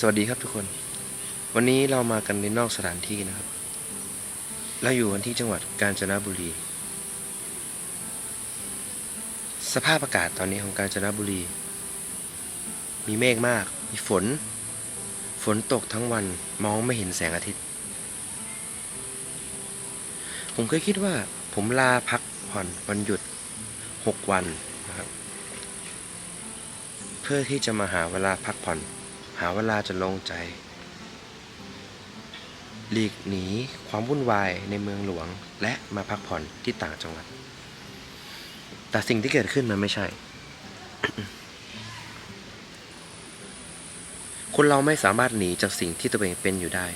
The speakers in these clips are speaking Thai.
สวัสดีครับทุกคน วันนี้เรามากันในนอกสถานที่นะครับ เราอยู่กันที่จังหวัดกาญจนบุรี สภาพอากาศตอนนี้ของกาญจนบุรี มีเมฆมาก มีฝน ฝนตกทั้งวันมองไม่เห็นแสงอาทิตย์ ผมเคยคิดว่าผมลาพักผ่อนวันหยุดหกวันนะครับ เพื่อที่จะมาหาเวลาพักผ่อน หาเวลาจะลงใจ หลีกหนีความวุ่นวายในเมืองหลวง และมาพักผ่อนที่ต่างจังหวัด แต่สิ่งที่เกิดขึ้นมันไม่ใช่ คนเราไม่สามารถหนีจากสิ่งที่ตัวเองเป็นอยู่ได้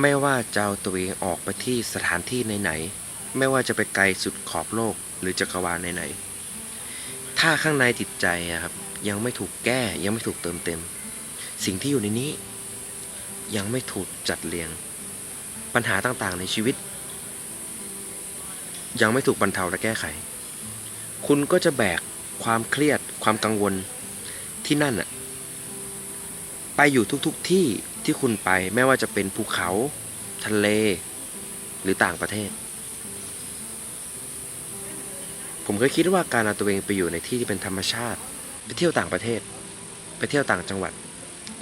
ไม่ว่าจะเอาตัวเองออกไปที่สถานที่ไหนๆไม่ว่าจะไปไกลสุดขอบโลกหรือจักรวาลไหนๆถ้าข้างในจิตใจอะครับ ยังไม่ถูกแก้ยังไม่ถูกเติมเต็ม สิ่งที่อยู่ในนี้ ยังไม่ถูกจัดเรียง ปัญหาต่างๆ ในชีวิต ยังไม่ถูกบรรเทาและแก้ไข คุณก็จะแบกความเครียดความกังวลที่นั่นอะไปอยู่ทุกๆที่ที่คุณไปไม่ว่าจะเป็นภูเขา ทะเล หรือต่างประเทศ ผมเคยคิดว่าการเอาตัวเองไปอยู่ในที่ที่เป็นธรรมชาติ ไปเที่ยวต่างประเทศ ไปเที่ยวต่างจังหวัด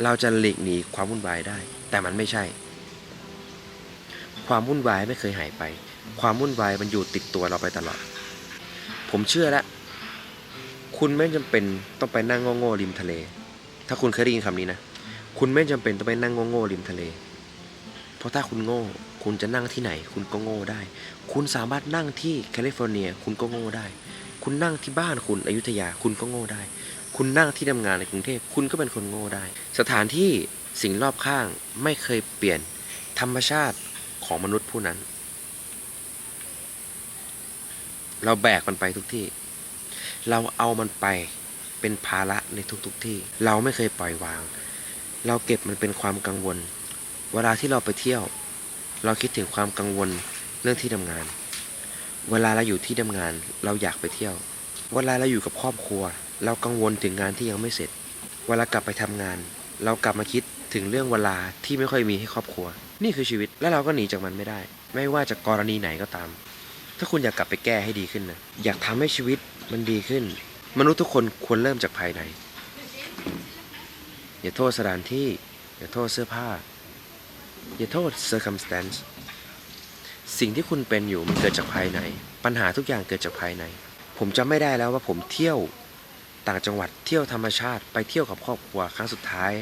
เราจะหลีกหนีความวุ่นวายได้ แต่มันไม่ใช่ ความวุ่นวายไม่เคยหายไป ความวุ่นวายมันอยู่ติดตัวเราไปตลอด ผมเชื่อแล้วคุณไม่จำเป็นต้องไปนั่งโง่ๆริมทะเล ถ้าคุณเคยได้ยินคำนี้นะ คุณไม่จำเป็นต้องไปนั่งโง่ๆริมทะเล เพราะถ้าคุณโง่ คุณจะนั่งที่ไหน คุณก็โง่ได้ คุณสามารถนั่งที่แคลิฟอร์เนีย คุณก็โง่ได้ คุณนั่งที่บ้านคุณอยุธยา คุณก็โง่ได้ คุณนั่งที่ทำงานในกรุงเทพคุณก็เป็นคนโง่ได้ สถานที่สิ่งรอบข้างไม่เคยเปลี่ยนธรรมชาติของมนุษย์ผู้นั้น เราแบกมันไปทุกที่ เราเอามันไปเป็นภาระในทุกๆทที่ เราไม่เคยปล่อยวาง เราเก็บมันเป็นความกังวล เวลาที่เราไปเที่ยว เราคิดถึงความกังวลเรื่องที่ทำงาน เวลาเราอยู่ที่ทำงาน เราอยากไปเที่ยว เวลาเราอยู่กับครอบครัว เรากังวลถึงงานที่ยังไม่เสร็จ เวลากลับไปทำงาน เรากลับมาคิดถึงเรื่องเวลาที่ไม่ค่อยมีให้ครอบครัว นี่คือชีวิตและเราก็หนีจากมันไม่ได้ ไม่ว่าจะกรณีไหนก็ตาม ถ้าคุณอยากกลับไปแก้ให้ดีขึ้นนะอยากทำให้ชีวิตมันดีขึ้น มนุษย์ทุกคนควรเริ่มจากภายใน อย่าโทษสถานที่ อย่าโทษเสื้อผ้า อย่าโทษ circumstance สิ่งที่คุณเป็นอยู่มันเกิดจากภายใน ปัญหาทุกอย่างเกิดจากภายใน ผมจำไม่ได้แล้วว่าผมเที่ยว ต่างจังหวัดเที่ยวธรรมชาติไปเที่ยวกับครอบครัวครั้งสุดท้าย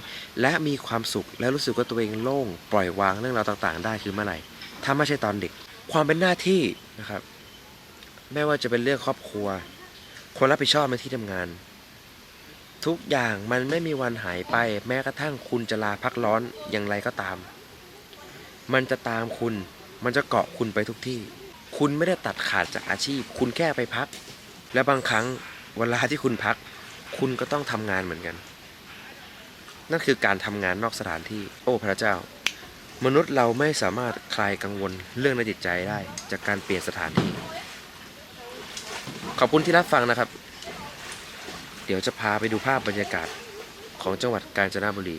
และมีความสุขและรู้สึกว่าตัวเองโล่ง ปล่อยวางเรื่องราวต่างๆ ได้คือเมื่อไหร่ถ้าไม่ใช่ตอนเด็ก ความเป็นหน้าที่นะครับ ไม่ว่าจะเป็นเรื่องครอบครัวคนรับผิดชอบในที่ทำงาน ทุกอย่างมันไม่มีวันหายไป แม้กระทั่งคุณจะลาพักร้อนอย่างไรก็ตาม มันจะตามคุณ มันจะเกาะคุณไปทุกที่ คุณไม่ได้ตัดขาดจากอาชีพ คุณแค่ไปพัก และบางครั้ง เวลาที่คุณพัก คุณก็ต้องทำงานเหมือนกัน นั่นคือการทำงานนอกสถานที่ โอ้พระเจ้า มนุษย์เราไม่สามารถคลายกังวลเรื่องในจิตใจได้ จากการเปลี่ยนสถานที่ ขอบคุณที่รับฟังนะครับ เดี๋ยวจะพาไปดูภาพบรรยากาศของจังหวัดกาญจนบุรี